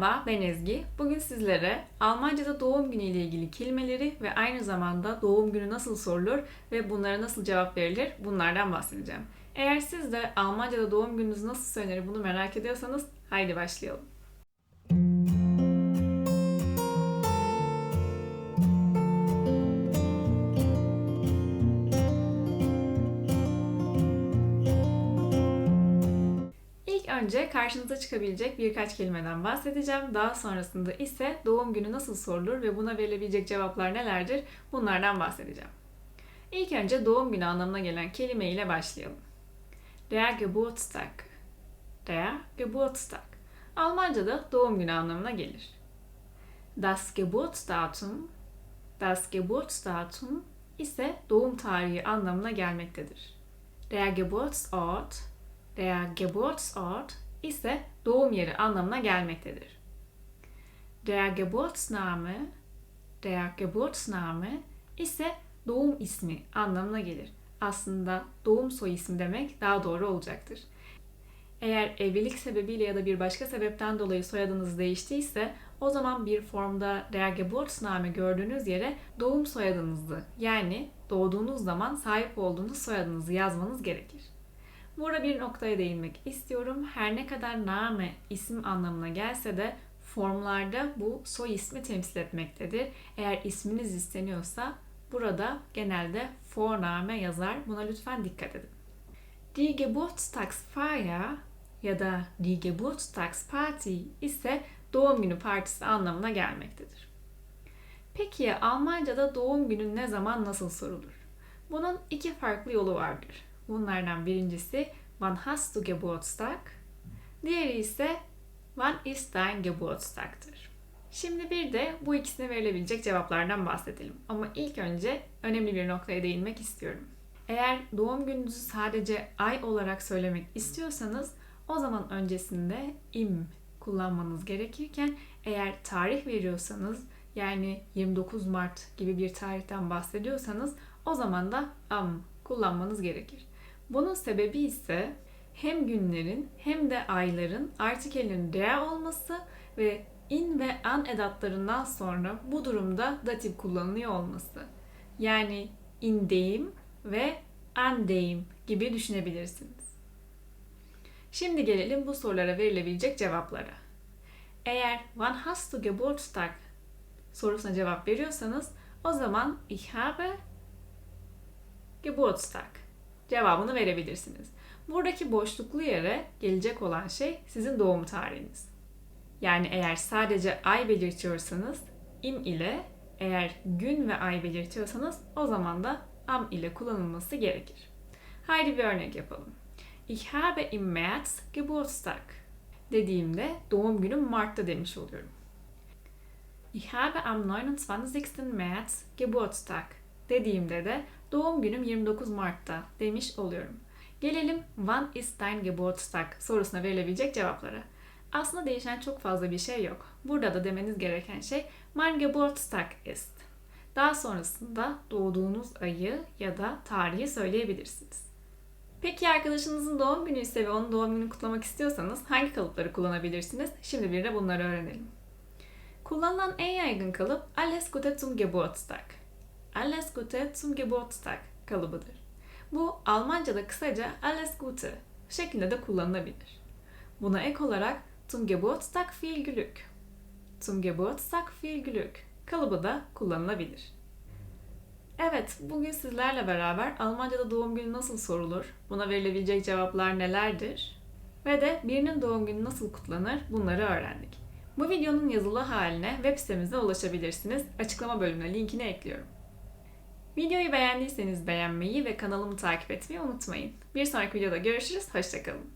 Merhaba, ben Ezgi. Bugün sizlere Almanca'da doğum günü ile ilgili kelimeleri ve aynı zamanda doğum günü nasıl sorulur ve bunlara nasıl cevap verilir bunlardan bahsedeceğim. Eğer siz de Almanca'da doğum gününüz nasıl söylenir bunu merak ediyorsanız haydi başlayalım. Önce karşınıza çıkabilecek birkaç kelimeden bahsedeceğim. Daha sonrasında ise doğum günü nasıl sorulur ve buna verilebilecek cevaplar nelerdir bunlardan bahsedeceğim. İlk önce doğum günü anlamına gelen kelime ile başlayalım. Der Geburtstag. Der Geburtstag. Almanca'da doğum günü anlamına gelir. Das Geburtsdatum, das Geburtsdatum ise doğum tarihi anlamına gelmektedir. Der Geburtsort, der Geburtsort ise doğum yeri anlamına gelmektedir. Der Geburtsname, der Geburtsname ise doğum ismi anlamına gelir. Aslında doğum soy ismi demek daha doğru olacaktır. Eğer evlilik sebebiyle ya da bir başka sebepten dolayı soyadınız değiştiyse o zaman bir formda der Geburtsname gördüğünüz yere doğum soyadınızı yani doğduğunuz zaman sahip olduğunuz soyadınızı yazmanız gerekir. Burada bir noktaya değinmek istiyorum. Her ne kadar name isim anlamına gelse de formlarda bu soy ismi temsil etmektedir. Eğer isminiz isteniyorsa burada genelde Vorname yazar. Buna lütfen dikkat edin. Die Geburtstagsfeier ya da Die Geburtstagsparty ise doğum günü partisi anlamına gelmektedir. Peki Almanca'da doğum günü ne zaman nasıl sorulur? Bunun iki farklı yolu vardır. Bunlardan birincisi Wann hast du Geburtstag? Diğeri ise Wann ist dein Geburtstag'tır. Şimdi bir de bu ikisine verilebilecek cevaplardan bahsedelim. Ama ilk önce önemli bir noktaya değinmek istiyorum. Eğer doğum gününüzü sadece ay olarak söylemek istiyorsanız o zaman öncesinde im kullanmanız gerekirken eğer tarih veriyorsanız yani 29 Mart gibi bir tarihten bahsediyorsanız o zaman da am kullanmanız gerekir. Bunun sebebi ise hem günlerin hem de ayların artikelinin der olması ve in ve an edatlarından sonra bu durumda datif kullanılıyor olması. Yani indeyim ve andeyim gibi düşünebilirsiniz. Şimdi gelelim bu sorulara verilebilecek cevaplara. Eğer Wann hast du Geburtstag sorusuna cevap veriyorsanız o zaman ich habe Geburtstag cevabını verebilirsiniz. Buradaki boşluklu yere gelecek olan şey sizin doğum tarihiniz. Yani eğer sadece ay belirtiyorsanız im ile, eğer gün ve ay belirtiyorsanız o zaman da am ile kullanılması gerekir. Haydi bir örnek yapalım. Ich habe im März Geburtstag dediğimde doğum günüm Mart'ta demiş oluyorum. Ich habe am 29. März Geburtstag dediğimde de doğum günüm 29 Mart'ta demiş oluyorum. Gelelim Wann ist dein Geburtstag sorusuna verilebilecek cevaplara. Aslında değişen çok fazla bir şey yok. Burada da demeniz gereken şey Mein Geburtstag ist. Daha sonrasında doğduğunuz ayı ya da tarihi söyleyebilirsiniz. Peki arkadaşınızın doğum günü ise ve onun doğum gününü kutlamak istiyorsanız hangi kalıpları kullanabilirsiniz? Şimdi bir de bunları öğrenelim. Kullanılan en yaygın kalıp Alles Gute zum Geburtstag. Alles Gute zum Geburtstag kalıbıdır. Bu Almanca'da kısaca Alles Gute şeklinde de kullanılabilir. Buna ek olarak Zum Geburtstag viel Glück. Zum Geburtstag viel Glück kalıbı da kullanılabilir. Evet, bugün sizlerle beraber Almanca'da doğum günü nasıl sorulur, buna verilebilecek cevaplar nelerdir ve de birinin doğum günü nasıl kutlanır bunları öğrendik. Bu videonun yazılı haline web sitemize ulaşabilirsiniz. Açıklama bölümüne linkini ekliyorum. Videoyu beğendiyseniz beğenmeyi ve kanalımı takip etmeyi unutmayın. Bir sonraki videoda görüşürüz, hoşçakalın.